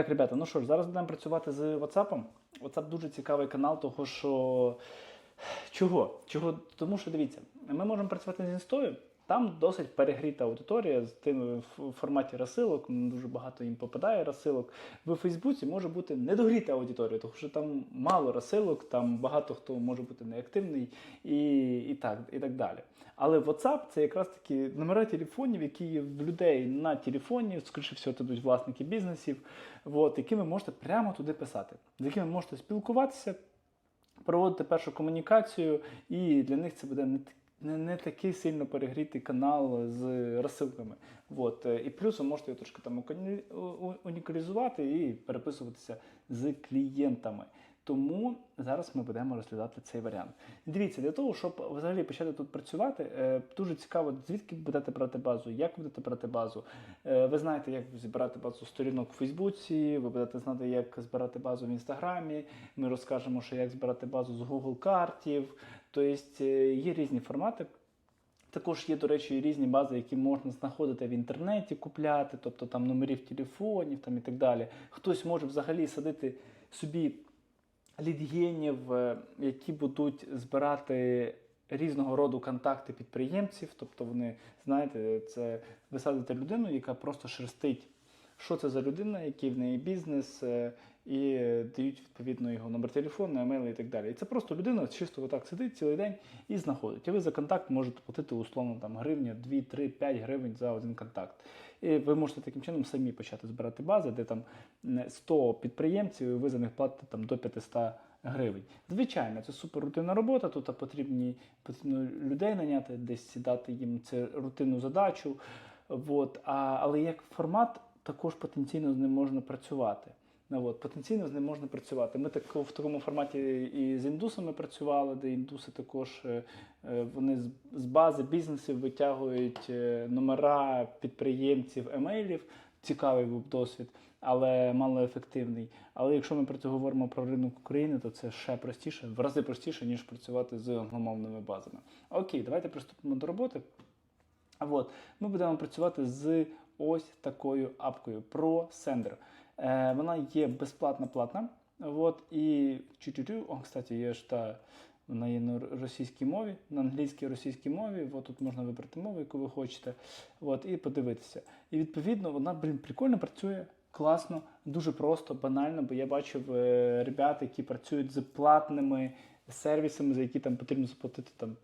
Так, ребята, ну що ж, зараз будемо працювати з WhatsApp. WhatsApp дуже цікавий канал, того що. Чого? Чого? Тому що дивіться, ми можемо працювати з інстою. Там досить перегріта аудиторія в форматі розсилок, дуже багато їм попадає розсилок. В Фейсбуці може бути недогріта аудиторія, тому що там мало розсилок, там багато хто може бути неактивний і, і, так, і так далі. Але WhatsApp це якраз таки номера телефонів, які є в людей на телефоні, скоріше всього, це будуть власники бізнесів, от, які ви можете прямо туди писати, з якими можете спілкуватися, проводити першу комунікацію, і для них це буде не, не, не такий сильно перегрітий канал з розсилками. От. е, І плюс ви можете його трошки там уні- унікалізувати і переписуватися з клієнтами. Тому зараз ми будемо розглядати цей варіант. Дивіться, для того, щоб взагалі почати тут працювати, е, дуже цікаво, звідки будете брати базу, як будете брати базу. Е, Ви знаєте, як зібрати базу сторінок у Фейсбуці, ви будете знати, як збирати базу в Інстаграмі. Ми розкажемо, що як збирати базу з Google картів. Тобто е, є різні формати. Також є, до речі, різні бази, які можна знаходити в інтернеті, купляти, тобто там номерів телефонів там, і так далі. Хтось може взагалі садити собі лідгенів, е, які будуть збирати різного роду контакти підприємців. Тобто вони, знаєте, це ви садите людину, яка просто шерстить, що це за людина, який в неї бізнес, е, і дають відповідно його номер телефону, емейл і так далі. І це просто людина чисто отак сидить цілий день і знаходить. І ви за контакт можете платити условно там гривня, 2, 3, 5 гривень за один контакт. І ви можете таким чином самі почати збирати бази, де там 100 підприємців, і ви за них платите там до 500 гривень. Звичайно, це супер рутинна робота. Тут потрібні потрібно людей наняти, десь дати їм це рутинну задачу. От. А, але як формат також потенційно з ним можна працювати. Ну, от, потенційно з ним можна працювати. Ми так, в такому форматі і з індусами працювали, де індуси також е, е, вони з, бази бізнесів витягують е, номера підприємців, емейлів. Цікавий був досвід, але малоефективний. Але якщо ми про це говоримо про ринок України, то це ще простіше, в рази простіше, ніж працювати з англомовними базами. Окей, давайте приступимо до роботи. От, ми будемо працювати з ось такою апкою ProSender. Е, вона є безплатна платна. От, і чу-чу-чу, о, кстати, є ж та, вона є на російській мові, на англійській російській мові. От тут можна вибрати мову, яку ви хочете, от, і подивитися. І відповідно вона, блін, прикольно працює. Класно, дуже просто, банально, бо я бачив е, ребят, які працюють з платними сервісами, за які там потрібно заплатити там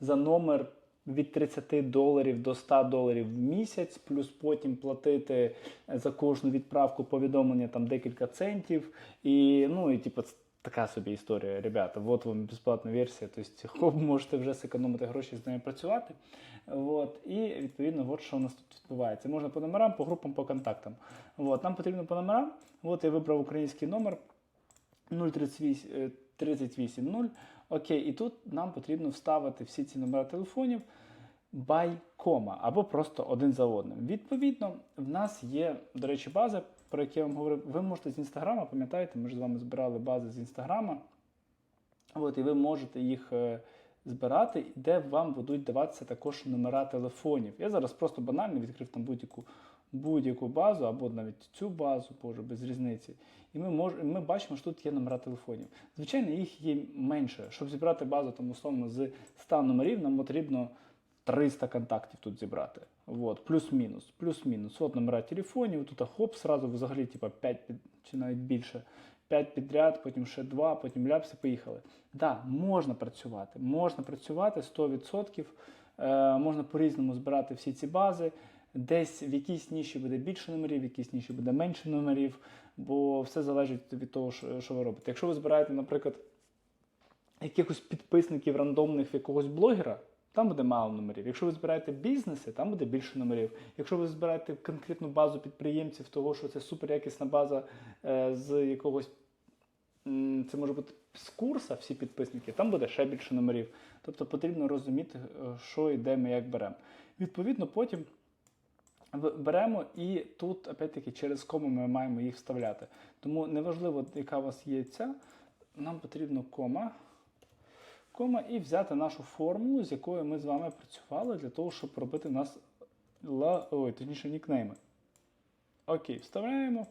за номер від 30 доларів до 100 доларів в місяць, плюс потім платити за кожну відправку повідомлення там декілька центів. І ну і типу, така собі історія, ребята. От вам безплатна версія. Тобто, хоп, можете вже зекономити гроші з нею працювати. От, і відповідно, от що у нас тут відбувається. Можна по номерам, по групам, по контактам. От, нам потрібно по номерам. От я вибрав український номер 038 е, 380. Окей, і тут нам потрібно вставити всі ці номери телефонів by кома або просто один за одним. Відповідно, в нас є, до речі, база, про яку я вам говорив. Ви можете з інстаграма, пам'ятаєте, ми ж з вами збирали бази з інстаграма. От, і ви можете їх е, збирати, де вам будуть даватися також номера телефонів. Я зараз просто банально відкрив там будь-яку будь-яку базу або навіть цю базу, боже, без різниці. І ми мож, ми бачимо, що тут є номера телефонів. Звичайно, їх є менше. Щоб зібрати базу там условно з 100 номерів, нам потрібно 300 контактів тут зібрати. От, плюс-мінус, плюс-мінус. От номера телефонів, тут хоп, сразу взагалі типа 5 під, чи навіть більше. 5 підряд, потім ще 2, потім ляпси, поїхали. Так, да, можна працювати. Можна працювати 100%. Е, можна по-різному збирати всі ці бази. Десь в якійсь ніші буде більше номерів, в якійсь ніші буде менше номерів, бо все залежить від того, що, ви робите. Якщо ви збираєте, наприклад, якихось підписників рандомних в якогось блогера, там буде мало номерів. Якщо ви збираєте бізнеси, там буде більше номерів. Якщо ви збираєте конкретну базу підприємців, того, що це суперякісна база е, з якогось, це може бути з курса, всі підписники, там буде ще більше номерів. Тобто потрібно розуміти, е, що і де ми як беремо. Відповідно, потім беремо і тут, опять-таки, через кому ми маємо їх вставляти. Тому неважливо, яка у вас є ця, нам потрібно кома кома і взяти нашу формулу, з якою ми з вами працювали, для того, щоб робити у нас ла... Ой, точніше, нікнейми. Окей, вставляємо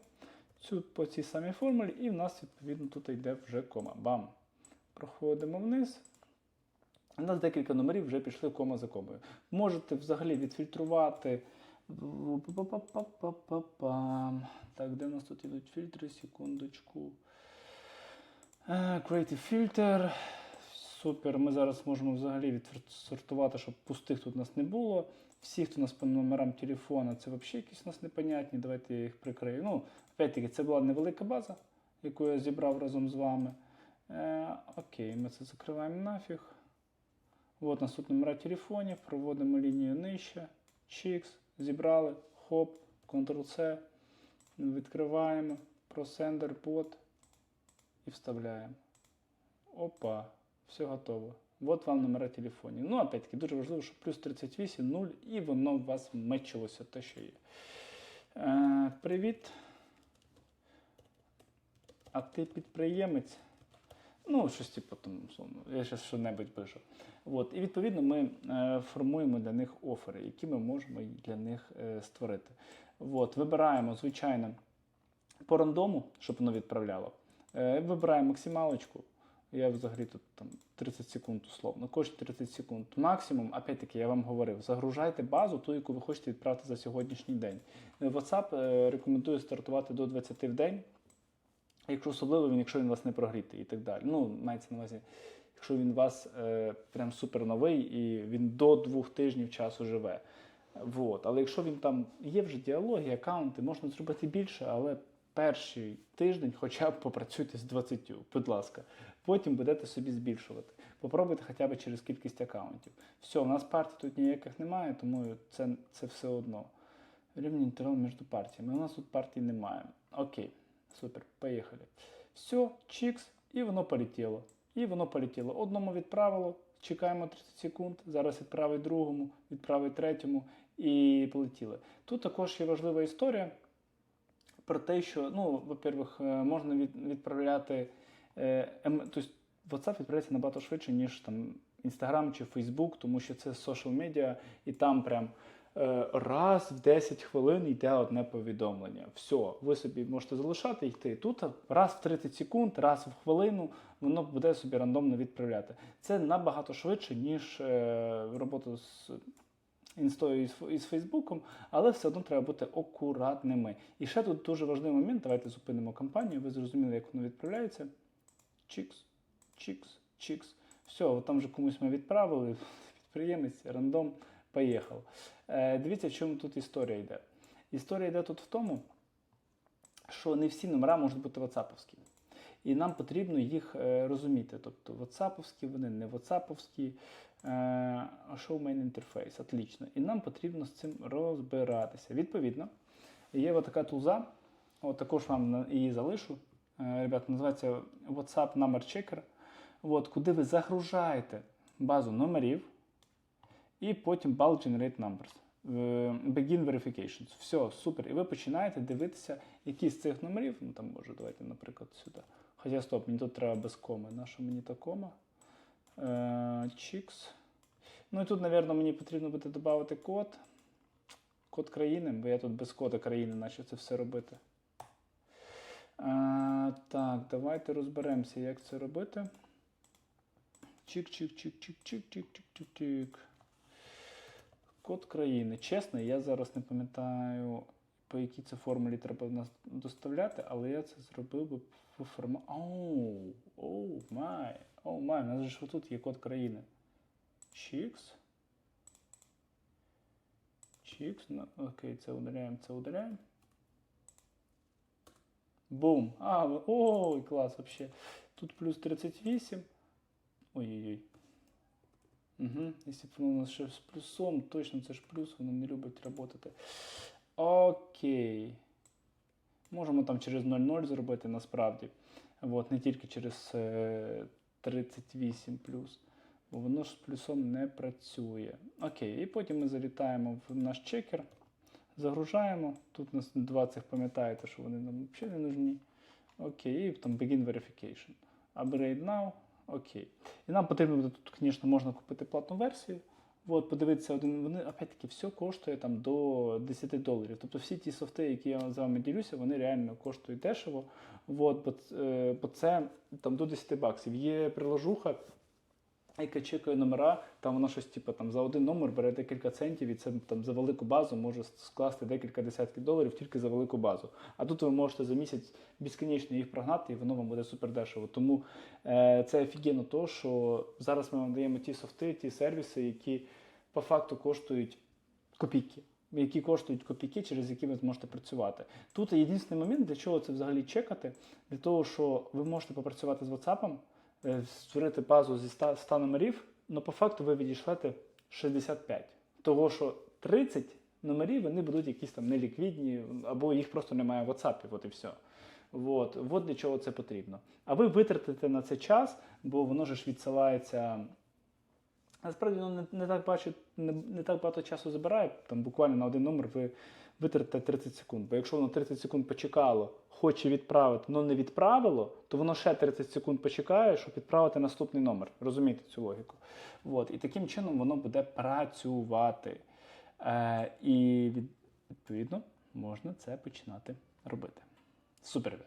цю, по цій самій формулі, і в нас, відповідно, тут йде вже кома. Бам! Проходимо вниз. У нас декілька номерів вже пішли кома за комою. Можете взагалі відфільтрувати. Так, де у нас тут ідуть фільтри? Секундочку. Creative Filter. Супер. Ми зараз можемо взагалі відсортувати, щоб пустих тут у нас не було. Всі, хто у нас по номерам телефона, це взагалі якісь у нас непонятні. Давайте я їх прикрию. Ну, опять-таки, це була невелика база, яку я зібрав разом з вами. Е, окей, ми це закриваємо нафіг. От у нас тут номера телефонів, проводимо лінію нижче. Чікс, зібрали, хоп, Ctrl-C, відкриваємо, просендер бот і вставляємо. Опа, все готово. От вам номера телефонів. Ну, опять-таки, дуже важливо, щоб плюс 38, 0, і воно у вас мечилося те, що є. Е, привіт. А ти підприємець? Ну, щось типу там, я зараз що-небудь пишу. От, і відповідно ми е, формуємо для них офери, які ми можемо для них е, створити. От, вибираємо, звичайно, по рандому, щоб воно відправляло. Е, вибираємо максималочку. Я взагалі тут там 30 секунд условно. Кожні 30 секунд. Максимум, опять-таки, я вам говорив, загружайте базу, ту, яку ви хочете відправити за сьогоднішній день. WhatsApp рекомендує стартувати до 20 в день. Якщо особливо він, якщо він вас не прогрітий і так далі. Ну, мається на увазі, якщо він у вас е, прям супер новий і він до двох тижнів часу живе. Вот. Але якщо він там є вже діалоги, аккаунти, можна зробити більше, але перший тиждень хоча б попрацюйте з 20, будь ласка. Потім будете собі збільшувати. Попробуйте хоча б через кількість аккаунтів. Все, у нас партій тут ніяких немає, тому це, це все одно. Рівень інтервал між партіями. У нас тут партій немає. Окей. Супер, поїхали. Все, чікс, і воно полетіло. І воно полетіло. Одному відправило, чекаємо 30 секунд, зараз відправить другому, відправить третьому і полетіли. Тут також є важлива історія про те, що, ну, во-первых, е, можна відправляти. Е, ем, тобто WhatsApp відправляється набагато швидше, ніж там Instagram чи Facebook, тому що це social медіа, і там прям. Е, раз в 10 хвилин йде одне повідомлення. Все, ви собі можете залишати йти. Тут раз в 30 секунд, раз в хвилину воно буде собі рандомно відправляти. Це набагато швидше, ніж е, робота з інстою і з Фейсбуком, але все одно треба бути акуратними. І ще тут дуже важливий момент. Давайте зупинимо кампанію. Ви зрозуміли, як воно відправляється. Чікс, чікс, чікс. Все, там вже комусь ми відправили. Підприємець, рандом. Поїхав. Е, дивіться, в чому тут історія йде. Історія йде тут в тому, що не всі номера можуть бути ватсаповські. І нам потрібно їх е, розуміти. Тобто ватсаповські, вони не ватсаповські. Е, Showmain інтерфейс, отлично. І нам потрібно з цим розбиратися. Відповідно, є така тулза, от також вам її залишу. Е, ребята, називається WhatsApp Number Checker, от, куди ви загружаєте базу номерів. І потім bulk generate numbers. Е, begin verifications. Все, супер. І ви починаєте дивитися, які з цих номерів. Ну там може, давайте, наприклад, сюди. Хоча стоп, мені тут треба без коми. Наша мені та кома. Е, чікс. Ну і тут, мабуть, мені потрібно буде додати код. Код країни, бо я тут без кода країни почав це все робити. А, Так, давайте розберемося, як це робити. Чік-чик-чик-чик-чик-чик-чик-чик-чик. Код країни. Чесно, я зараз не пам'ятаю, по якій це формулі треба нас доставляти, але я це зробив би в форматі. Оу, май, оу, май, у нас ж тут є код країни. Чікс. Чікс. Ну, окей, це удаляємо, це удаляємо. Бум. А, ой, клас вообще. Тут плюс 38. Ой-ой-ой. Угу. Якщо б воно у нас ще з плюсом, точно це ж плюс, воно не любить працювати. Окей. Можемо там через 0,0 зробити насправді. От, не тільки через е, 38 плюс. Бо воно ж з плюсом не працює. Окей, і потім ми залітаємо в наш чекер, загружаємо. Тут у нас два цих пам'ятаєте, що вони нам взагалі не нужні. Окей, і там Begin Verification. Upgrade now. Окей. І нам потрібно буде тут, звісно, можна купити платну версію. От, подивитися один, вони опять-таки все коштує там до 10 доларів. Тобто всі ті софти, які я з вами ділюся, вони реально коштують дешево. От, бо, е, бо це там до 10 баксів. Є приложуха, яка чекає номера, там вона щось типу, там, за один номер бере декілька центів, і це там за велику базу може скласти декілька десятків доларів тільки за велику базу. А тут ви можете за місяць безконечно їх прогнати, і воно вам буде супер дешево. Тому е, це офігенно то, що зараз ми вам даємо ті софти, ті сервіси, які по факту коштують копійки. Які коштують копійки, через які ви зможете працювати. Тут єдиний момент, для чого це взагалі чекати, для того, що ви можете попрацювати з WhatsApp, створити базу зі 100, 100 номерів, але по факту ви відійшлете 65. Того, що 30 номерів вони будуть якісь там неліквідні, або їх просто немає в WhatsApp, от і все. От, от для чого це потрібно. А ви витратите на це час, бо воно ж відсилається. Насправді воно не, не, так бачить, не, не так багато часу забирає. Там буквально на один номер ви витратите 30 секунд. Бо якщо воно 30 секунд почекало, хоче відправити, але не відправило, то воно ще 30 секунд почекає, щоб відправити наступний номер. Розумієте цю логіку? От. І таким чином воно буде працювати. Е, і відповідно можна це починати робити. Супер.